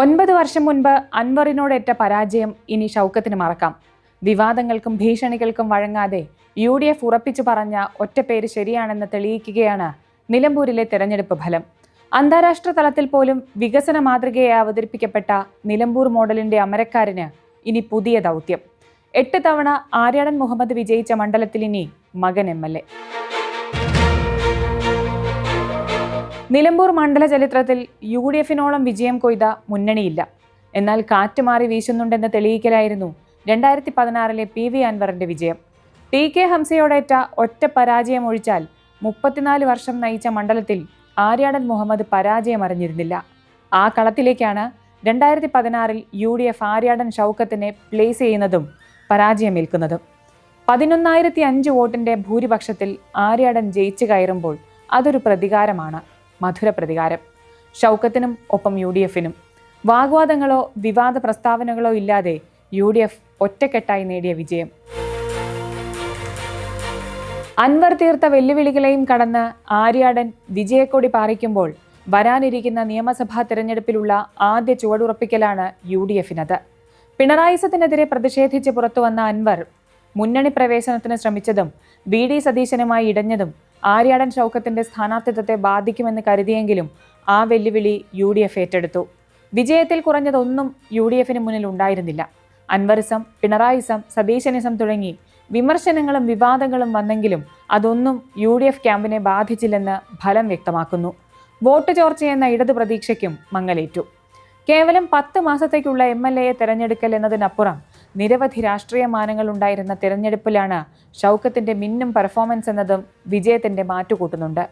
ഒൻപത് വർഷം മുൻപ് അൻവറിനോടേറ്റ പരാജയം ഇനി ഷൗക്കത്തിന് മറക്കാം. വിവാദങ്ങൾക്കും ഭീഷണികൾക്കും വഴങ്ങാതെ യു ഡി എഫ് ഉറപ്പിച്ചു പറഞ്ഞ ഒറ്റ പേര് ശരിയാണെന്ന് തെളിയിക്കുകയാണ് നിലമ്പൂരിലെ തെരഞ്ഞെടുപ്പ് ഫലം. അന്താരാഷ്ട്ര തലത്തിൽ പോലും വികസന മാതൃകയെ അവതരിപ്പിക്കപ്പെട്ട നിലമ്പൂർ മോഡലിന്റെ അമരക്കാരന് ഇനി പുതിയ ദൗത്യം. എട്ട് തവണ ആര്യാടൻ മുഹമ്മദ് വിജയിച്ച മണ്ഡലത്തിൽ ഇനി മകൻ എം എൽ എ. നിലമ്പൂർ മണ്ഡല ചരിത്രത്തിൽ യു ഡി എഫിനോളം വിജയം കൊയ്ത മുന്നണിയില്ല. എന്നാൽ കാറ്റ് മാറി വീശുന്നുണ്ടെന്ന് തെളിയിക്കലായിരുന്നു രണ്ടായിരത്തി പതിനാറിലെ പി വി അൻവറിന്റെ വിജയം. ടി കെ ഹംസയോടേറ്റ ഒറ്റ പരാജയം ഒഴിച്ചാൽ മുപ്പത്തിനാല് വർഷം നയിച്ച മണ്ഡലത്തിൽ ആര്യാടൻ മുഹമ്മദ് പരാജയം അറിഞ്ഞിരുന്നില്ല. ആ കളത്തിലേക്കാണ് രണ്ടായിരത്തി പതിനാറിൽ യു ഡി എഫ് ആര്യാടൻ ഷൗക്കത്തിനെ പ്ലേസ് ചെയ്യുന്നതും പരാജയമേൽക്കുന്നതും. പതിനൊന്നായിരത്തി അഞ്ച് വോട്ടിന്റെ ഭൂരിപക്ഷത്തിൽ ആര്യാടൻ ജയിച്ചു കയറുമ്പോൾ അതൊരു പ്രതികാരമാണ്. മധുര പ്രതികാരം ഷൗക്കത്തിനും ഒപ്പം യു ഡി എഫിനും. വാഗ്വാദങ്ങളോ വിവാദ പ്രസ്താവനകളോ ഇല്ലാതെ യു ഡി എഫ് ഒറ്റക്കെട്ടായി നേടിയ വിജയം. അൻവർ തീർത്ത വെല്ലുവിളികളെയും കടന്ന് ആര്യാടൻ വിജയക്കൊടി പാറിക്കുമ്പോൾ വരാനിരിക്കുന്ന നിയമസഭാ തെരഞ്ഞെടുപ്പിലുള്ള ആദ്യ ചുവടുറപ്പിക്കലാണ് യു ഡി എഫിനത്. പിണറായിസത്തിനെതിരെ പ്രതിഷേധിച്ച് പുറത്തുവന്ന അൻവർ മുന്നണി പ്രവേശനത്തിന് ശ്രമിച്ചതും വി ഡി സതീശനുമായി ഇടഞ്ഞതും ആര്യാടൻ ഷൗക്കത്തിന്റെ സ്ഥാനാർത്ഥിത്വത്തെ ബാധിക്കുമെന്ന് കരുതിയെങ്കിലും ആ വെല്ലുവിളി യു ഡി എഫ് ഏറ്റെടുത്തു. വിജയത്തിൽ കുറഞ്ഞതൊന്നും യു ഡി എഫിന് മുന്നിൽ ഉണ്ടായിരുന്നില്ല. അൻവറിസം പിണറായിസം സതീശനിസം തുടങ്ങി വിമർശനങ്ങളും വിവാദങ്ങളും വന്നെങ്കിലും അതൊന്നും യു ഡി എഫ് ക്യാമ്പിനെ ബാധിച്ചില്ലെന്ന് ഫലം വ്യക്തമാക്കുന്നു. വോട്ട് ചോർച്ചയെന്ന ഇടതു പ്രതീക്ഷയ്ക്കും മങ്ങലേറ്റു. കേവലം പത്ത് മാസത്തേക്കുള്ള എം എൽ എയെ തെരഞ്ഞെടുക്കൽ എന്നതിനപ്പുറം നിരവധി രാഷ്ട്രീയ മാനങ്ങൾ ഉണ്ടായിരുന്ന തിരഞ്ഞെടുപ്പിലാണ് ഷൗക്കത്തിന്റെ മിന്നും പെർഫോമൻസ് എന്നതും വിജയത്തിന്റെ മാറ്റുകൂട്ടുന്നുണ്ട്.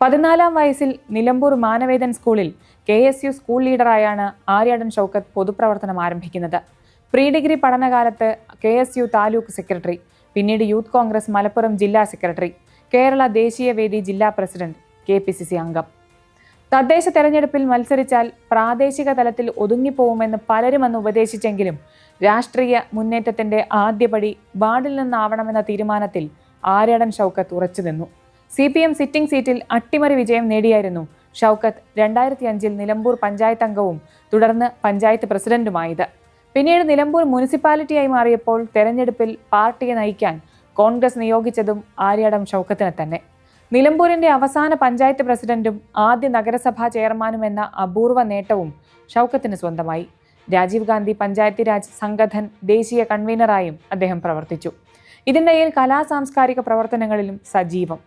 പതിനാലാം വയസ്സിൽ നിലമ്പൂർ മാനവേദൻ സ്കൂളിൽ കെ എസ് യു സ്കൂൾ ലീഡറായാണ് ആര്യാടൻ ഷൗക്കത്ത് പൊതുപ്രവർത്തനം ആരംഭിക്കുന്നത്. പ്രീ ഡിഗ്രി പഠനകാലത്ത് K S U taluk secretary പിന്നീട് യൂത്ത് കോൺഗ്രസ് മലപ്പുറം ജില്ലാ സെക്രട്ടറി കേരള ദേശീയ വേദി ജില്ലാ president K P C C അംഗം. തദ്ദേശ തെരഞ്ഞെടുപ്പിൽ മത്സരിച്ചാൽ പ്രാദേശിക തലത്തിൽ ഒതുങ്ങിപ്പോവുമെന്ന് പലരും അന്ന് ഉപദേശിച്ചെങ്കിലും രാഷ്ട്രീയ മുന്നേറ്റത്തിന്റെ ആദ്യപടി വാർഡിൽ നിന്നാവണമെന്ന തീരുമാനത്തിൽ ആര്യാടൻ ഷൗക്കത്ത് ഉറച്ചു നിന്നു. സി പി എം സിറ്റിംഗ് സീറ്റിൽ അട്ടിമറി വിജയം നേടിയായിരുന്നു ഷൗക്കത്ത് രണ്ടായിരത്തി അഞ്ചിൽ നിലമ്പൂർ പഞ്ചായത്ത് അംഗവും തുടർന്ന് പഞ്ചായത്ത് പ്രസിഡന്റുമായത്. പിന്നീട് നിലമ്പൂർ മുനിസിപ്പാലിറ്റിയായി മാറിയപ്പോൾ തെരഞ്ഞെടുപ്പിൽ പാർട്ടിയെ നയിക്കാൻ കോൺഗ്രസ് നിയോഗിച്ചതും ആര്യാടം ഷൗക്കത്തിനെ തന്നെ. നിലമ്പൂരിന്റെ അവസാന പഞ്ചായത്ത് പ്രസിഡന്റും ആദ്യ നഗരസഭാ ചെയർമാനും എന്ന അപൂർവ നേട്ടവും ഷൗക്കത്തിന് സ്വന്തമായി. രാജീവ് ഗാന്ധി പഞ്ചായത്തി രാജ് സംഘധൻ ദേശീയ കൺവീനറായും അദ്ദേഹം പ്രവർത്തിച്ചു. ഇതിനിടയിൽ കലാ സാംസ്കാരിക പ്രവർത്തനങ്ങളിലും സജീവം.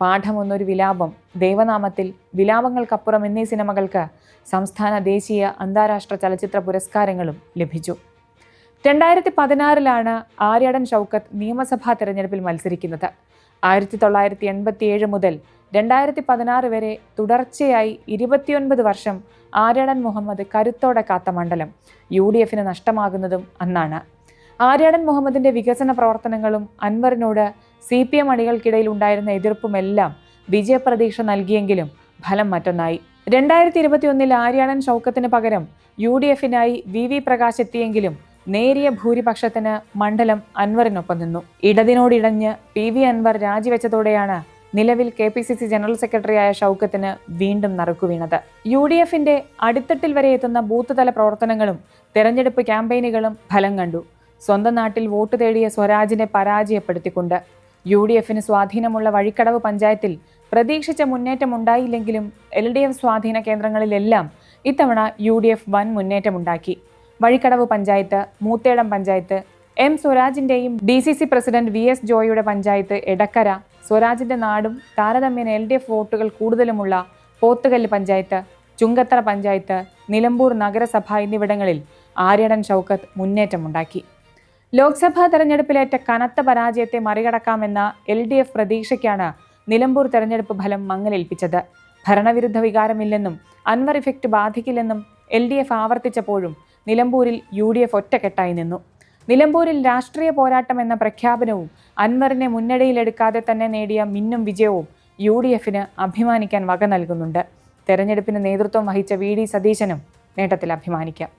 പാഠമൊന്നൊരു വിലാപം ദേവനാമത്തിൽ വിലാപങ്ങൾക്കപ്പുറം എന്നീ സിനിമകൾക്ക് സംസ്ഥാന ദേശീയ അന്താരാഷ്ട്ര ചലച്ചിത്ര പുരസ്കാരങ്ങളും ലഭിച്ചു. രണ്ടായിരത്തി പതിനാറിലാണ് ആര്യടൻ ഷൗക്കത്ത് നിയമസഭാ തെരഞ്ഞെടുപ്പിൽ മത്സരിക്കുന്നത്. ആയിരത്തി തൊള്ളായിരത്തി എൺപത്തി ഏഴ് മുതൽ രണ്ടായിരത്തി പതിനാറ് വരെ തുടർച്ചയായി ഇരുപത്തിയൊൻപത് വർഷം ആര്യാടൻ മുഹമ്മദ് കരുത്തോടെ കാത്ത മണ്ഡലം. യു ഡി എഫിന് നഷ്ടമാകുന്നതും അന്നാണ്. ആര്യാടൻ മുഹമ്മദിന്റെ വികസന പ്രവർത്തനങ്ങളും അൻവറിനോട് സി പി എം അണികൾക്കിടയിൽ ഉണ്ടായിരുന്ന എതിർപ്പുമെല്ലാം വിജയപ്രതീക്ഷ നൽകിയെങ്കിലും ഫലം മറ്റൊന്നായി. രണ്ടായിരത്തി ഇരുപത്തിയൊന്നിൽ ആര്യാടൻ ഷൗക്കത്തിന് പകരം യു ഡി എഫിനായി വി വി പ്രകാശ് എത്തിയെങ്കിലും നേരിയ ഭൂരിപക്ഷത്തിന് മണ്ഡലം അൻവറിനൊപ്പം നിന്നു. ഇടതിനോടിടഞ്ഞ് പി വി അൻവർ രാജിവെച്ചതോടെയാണ് നിലവിൽ K P C C general സെക്രട്ടറിയായ ഷൗക്കത്തിന് വീണ്ടും നറുക്കുവീണത് യു ഡി എഫിന്റെ അടിത്തട്ടിൽ വരെ എത്തുന്ന ബൂത്ത് തല പ്രവർത്തനങ്ങളും തെരഞ്ഞെടുപ്പ് ക്യാമ്പയിനുകളും ഫലം കണ്ടു. സ്വന്തം നാട്ടിൽ വോട്ട് തേടിയ സ്വരാജിനെ പരാജയപ്പെടുത്തിക്കൊണ്ട്. യു ഡി എഫിന് സ്വാധീനമുള്ള വഴിക്കടവ് പഞ്ചായത്തിൽ പ്രതീക്ഷിച്ച മുന്നേറ്റം ഉണ്ടായില്ലെങ്കിലും എൽ ഡി എഫ് സ്വാധീന കേന്ദ്രങ്ങളിലെല്ലാം ഇത്തവണ യു ഡി എഫ് വൻ മുന്നേറ്റമുണ്ടാക്കി. Vazhikkadavu panchayat Moothedam panchayat M സ്വരാജിന്റെയും D C C president V S ജോയിയുടെ panchayat Edakkara സ്വരാജിന്റെ നാടും താരതമ്യേന എൽ ഡി എഫ് വോട്ടുകൾ കൂടുതലുമുള്ള പോത്തുകല്ല് പഞ്ചായത്ത് ചുങ്കത്തറ പഞ്ചായത്ത് നിലമ്പൂർ നഗരസഭ എന്നിവിടങ്ങളിൽ ആര്യടൻ ഷൗക്കത്ത് മുന്നേറ്റമുണ്ടാക്കി. ലോക്സഭാ തെരഞ്ഞെടുപ്പിലേറ്റ കനത്ത പരാജയത്തെ മറികടക്കാമെന്ന എൽ ഡി എഫ് പ്രതീക്ഷയ്ക്കാണ് നിലമ്പൂർ തെരഞ്ഞെടുപ്പ് ഫലം മങ്ങലേൽപ്പിച്ചത്. ഭരണവിരുദ്ധ വികാരമില്ലെന്നും അൻവർ ഇഫക്റ്റ് ബാധിക്കില്ലെന്നും എൽ ഡി എഫ് ആവർത്തിച്ചപ്പോഴും നിലമ്പൂരിൽ യു ഡി എഫ് ഒറ്റക്കെട്ടായി നിന്നു. നിലമ്പൂരിൽ രാഷ്ട്രീയ പോരാട്ടം എന്ന പ്രഖ്യാപനവും അൻവറിനെ മുന്നണിയിലെടുക്കാതെ തന്നെ നേടിയ മിന്നും വിജയവും യു ഡി എഫിന് അഭിമാനിക്കാൻ വക നൽകുന്നുണ്ട്. തെരഞ്ഞെടുപ്പിന് നേതൃത്വം വഹിച്ച വി ഡി സതീശനും നേട്ടത്തിൽ അഭിമാനിക്കാം.